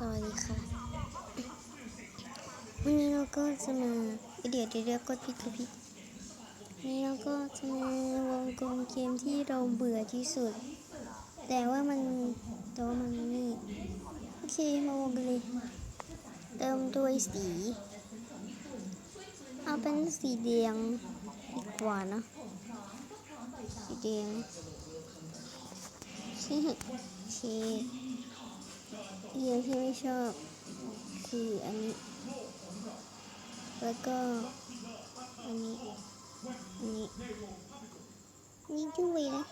สวัสดีค่ะ วันนี้เราก็จะมาเดี๋ยวเดี๋ยวกดผิดกดผิดวันนี้เราก็จะมาวงกลมเกมที่เราเบื่อที่สุด แต่ว่ามันแต่ว่ามันนี่โอเคมาวงกันเลยเติมด้วยสี เอาเป็นสีแดงดีกว่านะสีแดงที่ที่เเดียวที่ไม่ชอบ คืออันนี้ แล้วก็ อันนี้ อันนี้นี่ด้วยนะ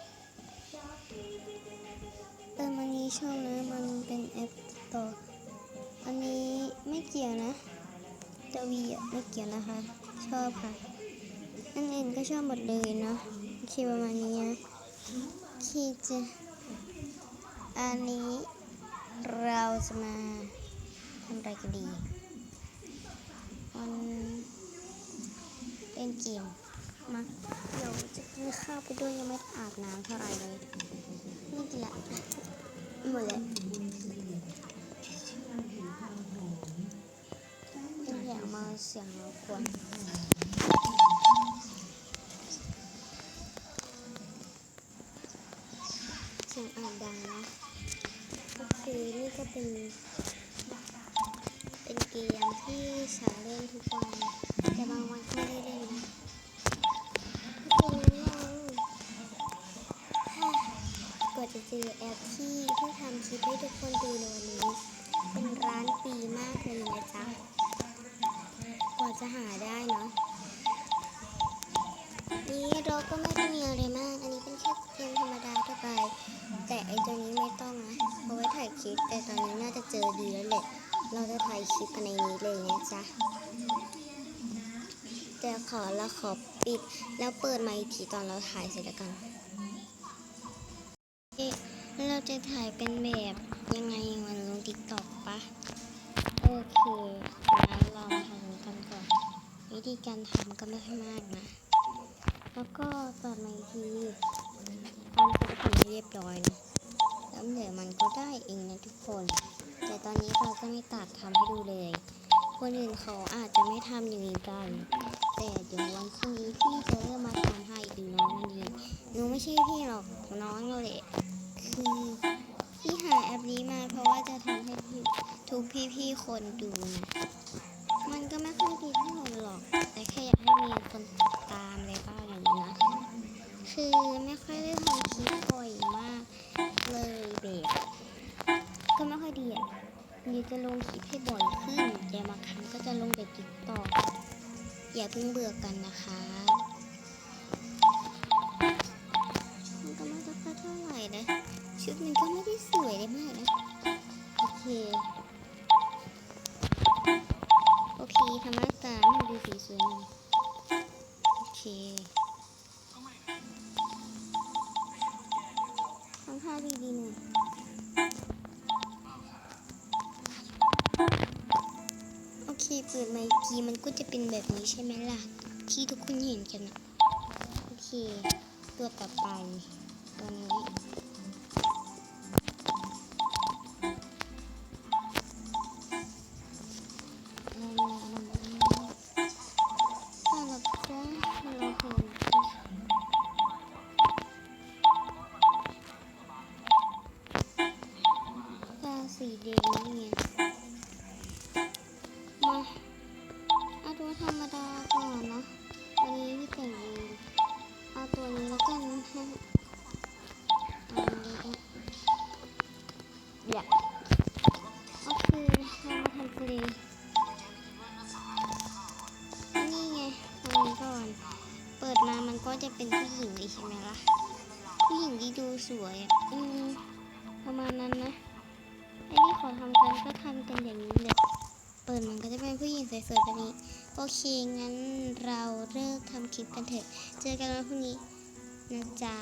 เออมันนี้ชอบนะ มันเป็นแอปต่อ อันนี้ไม่เกี่ยวนะตวีอะไม่เกี่ยวนะคะ ชอบค่ะอันอื่นก็ชอบหมดเลยเนาะโอเคประมาณนี้นะคีจะอันนี้ เราจะมาทำอะไรกันดีมันเล่นเกมมาเดี๋ยวจะกินข้าวไปด้วยยังไม่อาบน้ำเท่าไหร่เลยนี่แหละหมดแล้วไม่อยามาเสียงรบกวน เป็นเป็นเกมที่ฉันเล่นทุกวันแต่บางวันก็ไม่ได้เล่นนะก็คือเรากว่าจะเจอแอปที่เพื่อทำคลิปให้ทุกคนดูในวันนี้ เป็นร้านปีมากเลยนะจ๊ะกว่าจะหาได้เนาะนี่เราก็ไม่ต้องมีอะไรมาก คลิปกันในนี้เลยนะจ๊ะแต่ขอละขอปิดแล้วเปิดมาอีกทีตอนเราถ่ายเสร็จแล้วกันเราจะถ่ายเป็นแบบยังไงมันลงติ๊กต็อกปะโอเคงั้นเรามาทำกันก่อน วิธีการทำก็ไม่ค่อยมากนะ แล้วก็ตัดมาอีกทีทำเป็นเรียบร้อยนะแล้วเดี๋ยวมันก็ได้เองนะทุกคน ตอนนี้เราก็ไม่ตัดทำให้ดูเลย คนอื่นเขาอาจจะไม่ทำอย่างนี้กัน แต่เดี๋ยววันพรุ่งนี้พี่จะเริ่มมาทำให้ดูน้องนั่นเองหนูไม่ใช่พี่หรอกน้องเราแหละคือพี่หาแอปนี้มาเพราะว่าจะทำให้ทุกพี่ๆคนดูนะ มันก็ไม่ค่อยดีเท่า อย่าเพิ่งเบื่อกันนะคะมันก็ไม่ค่อยเท่าไหร่นะ ชุดมันก็ไม่ได้สวยได้มากนะ โอเค โอเคทำหน้าตาให้มันดูสีสวยหน่อยโอเคทำท่าดีๆหน่อย โอเคเปิดไมค์กีมันก็จะเป็นแบบนี้ใช่ไหมล่ะ ที่ทุกคนเห็นกันนะโอเค ตัวต่อไปตัวนี้ถ้าสีแดงนี่ไง หญิงเลยใช่ไหมล่ะ ผู้หญิงที่ดูสวยอืมประมาณนั้นนะไอ้ที่ขอทำกันก็ทำกันอย่างนี้เลยเปิดมันก็จะเป็นผู้หญิงสวยๆแบบนี้ โอเค งั้นเราเลิกทำคลิปกันเถอะ เจอกันวันพรุ่งนี้นะจ๊ะ